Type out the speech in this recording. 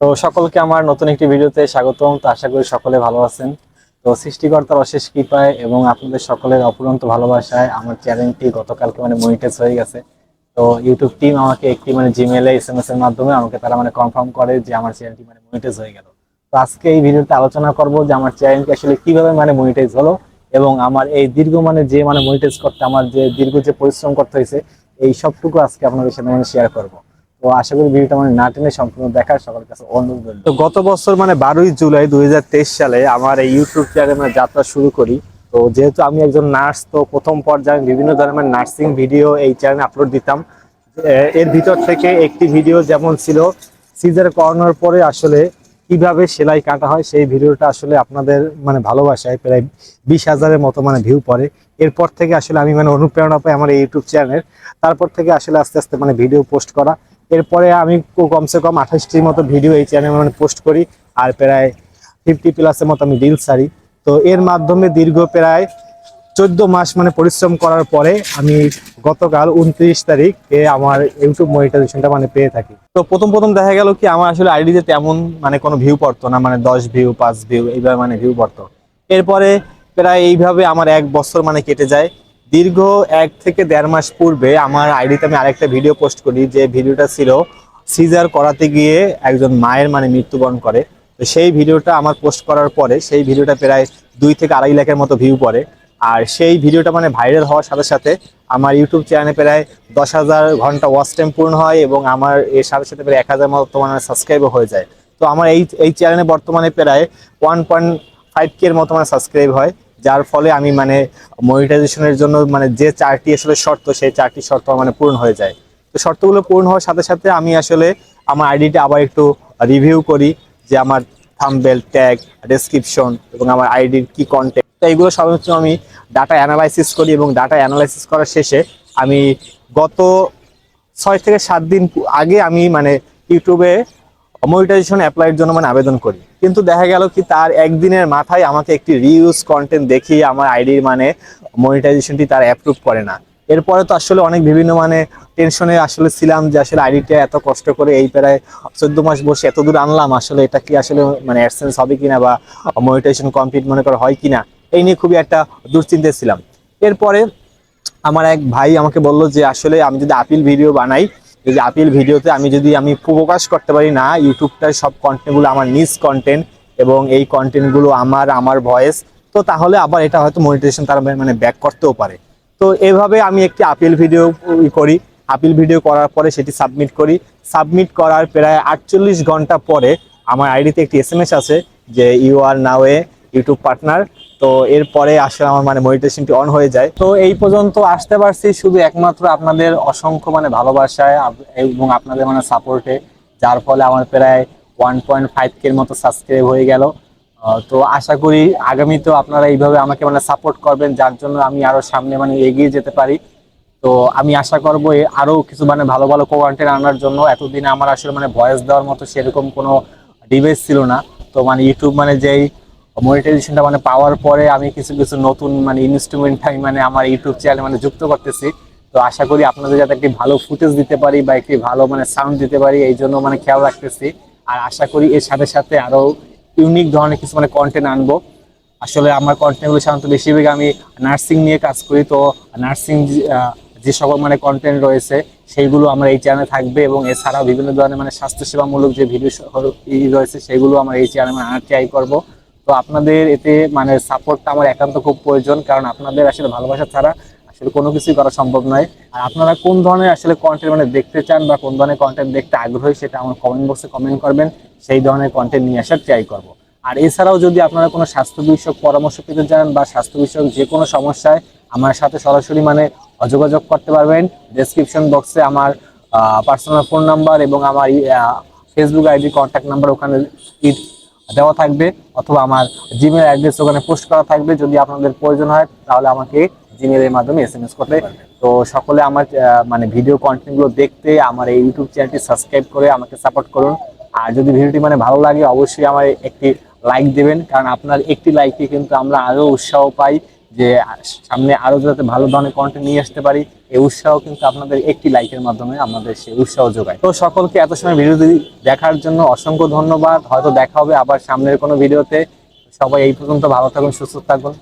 তো সকলকে আমার নতুন একটি ভিডিওতে স্বাগতম। তো আশা করি সকলে ভালো আছেন। তো সৃষ্টিকর্তার অশেষ কৃপায় এবং আপনাদের সকলের অপুরন্ত ভালোবাসায় আমার চ্যানেলটি গতকালকে মানে মনিটাইজ হয়ে গেছে। তো ইউটিউব টিম আমাকে একটি মানে জিমেলে এস এম এস এর মাধ্যমে আমাকে তারা মানে কনফার্ম করে যে আমার চ্যানেলটি মানে মনিটাইজ হয়ে গেল। তো আজকে এই ভিডিওতে আলোচনা করব যে আমার চ্যানেলটি আসলে কীভাবে মানে মনিটাইজ হলো এবং আমার এই দীর্ঘ মানে যে মানে মনিটাইজ করতে, আমার যে দীর্ঘ যে পরিশ্রম করতে হয়েছে, এই সবটুকু আজকে আপনাদের সাথে মানে শেয়ার করব। তো আশা করি ভিডিওটা মানে না টেনে সম্পূর্ণ দেখার সবার কাছে অনুরোধ। তো গত বছর মানে বারোই জুলাই দুই হাজার তেইশ সালে আমার এই ইউটিউব চ্যানেলে যাত্রা শুরু করি। তো যেহেতু আমি একজন নার্স, তো প্রথম পর্যায়ে বিভিন্ন ধরনের নার্সিং ভিডিও এই চ্যানেলে আপলোড দিতাম। এর ভিতর থেকে একটি ভিডিও যেমন ছিল সিজার করানোর পরে আসলে কীভাবে সেলাই কাটা হয়, সেই ভিডিওটা আসলে আপনাদের মানে ভালোবাসায় প্রায় বিশ হাজারের মতো মানে ভিউ পড়ে। এরপর থেকে আসলে আমি মানে অনুপ্রেরণা পাই আমার ইউটিউব চ্যানেল তারপর থেকে আসলে আস্তে আস্তে মানে ভিডিও পোস্ট করা। এরপরে আমি কমসে কম আঠাশটির মতো ভিডিও এই চ্যানেলে মানে পোস্ট করি, আর প্রায় ফিফটি প্লাসের মতো আমি রিলস সারি তো এর মাধ্যমে দীর্ঘ প্রায় চোদ্দ মাস মানে পরিশ্রম করার পরে আমি গতকাল উনত্রিশ তারিখে আমার ইউটিউব মনিটাইজেশনটা মানে পেয়ে থাকি। তো প্রথম প্রথম দেখা গেল কি, আমার আসলে আইডিতে তেমন মানে কোনো ভিউ পড়তো না মানে দশ ভিউ পাঁচ ভিউ এইভাবে মানে ভিউ পড়তো। এরপরে প্রায় এইভাবে আমার এক বছর মানে কেটে যায়। দীর্ঘ এক থেকে দেড় মাস পূর্বে আমার আইডিতে আমি আরেকটা ভিডিও পোস্ট করি, যে ভিডিওটা ছিল সিজার করাতে গিয়ে একজন মায়ের মানে মৃত্যুবরণ করে। তো সেই ভিডিওটা আমার পোস্ট করার পরে সেই ভিডিওটা প্রায় দুই থেকে আড়াই লাখের মতো ভিউ পড়ে। আর সেই ভিডিওটা মানে ভাইরাল হওয়ার সাথে সাথে আমার ইউটিউব চ্যানেলে প্রায় দশ হাজার ঘণ্টা ওয়াচ টাইম পূর্ণ হয় এবং আমার এর সাথে সাথে প্রায় এক হাজার মতো মানে সাবস্ক্রাইবও হয়ে যায়। তো আমার এই এই চ্যানেলে বর্তমানে প্রায় ওয়ান পয়েন্ট ফাইভ কে এর মতো মানে সাবস্ক্রাইব হয়। যার ফলে আমি মানে মনিটাইজেশনের জন্য মানে যে চারটি আসলে শর্ত, সেই চারটি শর্ত মানে পূরণ হয়ে যায়। তো শর্তগুলো পূরণ হওয়ার সাথে সাথে আমি আসলে আমার আইডিটা আবার একটু রিভিউ করি যে আমার থাম্বেল ট্যাগ ডেসক্রিপশন এবং আমার আইডির কি কন্টেন্ট তো এইগুলো সর্বোচ্চ আমি ডাটা অ্যানালাইসিস করি এবং ডাটা অ্যানালাইসিস করার শেষে আমি গত ছয় থেকে সাত দিন আগে আমি মানে ইউটিউবে মনিটাইজেশন অ্যাপ্লাইয়ের জন্য মানে আবেদন করি। কিন্তু দেখা গেল কি তার একদিনের মাথায় আমাকে একটি রিউজ কন্টেন্ট দেখিয়ে আমার আইডির মানে মনিটাইজেশনটি তার অ্যাপ্রুভ করে না। এরপরে তো আসলে অনেক বিভিন্ন মানে টেনশনে আসলে ছিলাম যে আসলে আইডিটা এত কষ্ট করে এই প্রায় চোদ্দ মাস বসে এত দূর আনলাম, আসলে এটা কি আসলে মানে অ্যাডসেন্স হবে কিনা বা মনিটাইজেশন কমপ্লিট মনে করা হয় কিনা, এই নিয়ে খুবই একটা দুশ্চিন্তায় ছিলাম। এরপরে আমার এক ভাই আমাকে বলল যে আসলে আমি যদি আপিল ভিডিও বানাই যদি আপিল ভিডিওতে আমি যদি আমি প্রকাশ করতে পারি না, ইউটিউবটার সব কন্টেন্টগুলো আমার নিজ কন্টেন্ট এবং এই কন্টেন্টগুলো আমার আমার ভয়েস তো তাহলে আবার এটা হয়তো মনিটাইজেশন তারা মানে ব্যাক করতেও পারে। তো এভাবে আমি একটি আপিল ভিডিও করি। আপিল ভিডিও করার পরে সেটি সাবমিট করি। সাবমিট করার প্রায় আটচল্লিশ ঘণ্টা পরে আমার আইডিতে একটি এস এম এস আছে যে you are now a YouTube partner তো এরপরে আসলে আমার মানে মনিটেশনটি অন হয়ে যায়। তো এই পর্যন্ত আসতে পারছি শুধু একমাত্র আপনাদের অসংখ্য মানে ভালোবাসায় এবং আপনাদের মানে সাপোর্টে যার ফলে আমার প্রায় ওয়ান পয়েন্ট ফাইভ কের মতো সাবস্ক্রাইব হয়ে গেল। তো আশা করি আগামীতেও আপনারা এইভাবে আমাকে মানে সাপোর্ট করবেন, যার জন্য আমি আরও সামনে মানে এগিয়ে যেতে পারি। তো আমি আশা করব আরও কিছু মানে ভালো ভালো কন্টেন্ট আনার জন্য। এতদিন আমার আসলে মানে ভয়েস দেওয়ার মতো সেরকম কোনো ডিভাইস ছিল না। তো মানে ইউটিউব মানে যেই মনিটাইজেশনটা মানে পাওয়ার পরে আমি কিছু কিছু নতুন মানে ইনস্ট্রুমেন্ট আমি মানে আমার ইউটিউব চ্যানেলে মানে যুক্ত করতেছি। তো আশা করি আপনাদের যাতে একটি ভালো ফুটেজ দিতে পারি বা একটি ভালো মানে সাউন্ড দিতে পারি, এই জন্য মানে খেয়াল রাখতেছি। আর আশা করি এর সাথে সাথে আরও ইউনিক ধরনের কিছু মানে কন্টেন্ট আনব। আসলে আমার কন্টেন্টগুলো সাধারণত বেশিরভাগ আমি নার্সিং নিয়ে কাজ করি, তো নার্সিং যে সকল মানে কন্টেন্ট রয়েছে, সেইগুলো আমার এই চ্যানেলে থাকবে এবং এছাড়াও বিভিন্ন ধরনের মানে স্বাস্থ্যসেবামূলক যে ভিডিও রয়েছে সেগুলো আমার এই চ্যানেলে আনার ট্রাই করব। তো আপনাদের এতে মানে সাপোর্টটা আমার একান্ত খুব প্রয়োজন, কারণ আপনাদের আসলে ভালোবাসা ছাড়া আসলে কোনো কিছুই করা সম্ভব নয়। আর আপনারা কোন ধরনের আসলে কন্টেন্ট মানে দেখতে চান বা কোন ধরনের কন্টেন্ট দেখতে আগ্রহী সেটা আমার কমেন্ট বক্সে কমেন্ট করবেন, সেই ধরনের কন্টেন্ট নিয়ে আসার ট্রাই করব। আর এছাড়াও যদি আপনারা কোনো স্বাস্থ্য বিষয়ক পরামর্শ পেতে চান বা স্বাস্থ্য বিষয়ক যে কোনো সমস্যায় আমার সাথে সরাসরি মানে যোগাযোগ করতে পারবেন ডেসক্রিপশন বক্সে আমার পার্সোনাল ফোন নাম্বার এবং আমার ফেসবুক আইডি কন্ট্যাক্ট নাম্বার ওখানে দেওয়া থাকবে অথবা আমার জিমেল অ্যাড্রেস ওখানে পোস্ট করা থাকবে। যদি আপনাদের প্রয়োজন হয়, তাহলে আমাকে জিমেলের মাধ্যমে এস এম এস করতে তো সকলে আমার মানে ভিডিও কন্টেন্টগুলো দেখতে, আমার এই ইউটিউব চ্যানেলটি সাবস্ক্রাইব করে আমাকে সাপোর্ট করুন। আর যদি ভিডিওটি মানে ভালো লাগে, অবশ্যই আমার একটি লাইক দেবেন। কারণ আপনার একটি লাইকে কিন্তু আমরা আরও উৎসাহ পাই। যে সামনে আরও যাতে ভালো ধরনের কন্টেন্ট নিয়ে আসতে পারি, এই উৎসাহ কিন্তু আপনাদের একটি লাইকের মাধ্যমে আমাদের সেই উৎসাহ যোগায়। তো সকলকে এত সময় ভিডিও দেখার জন্য অসংখ্য ধন্যবাদ। হয়তো দেখা হবে আবার সামনের কোনো ভিডিওতে সবাই এই পর্যন্ত ভালো থাকুন, সুস্থ থাকুন।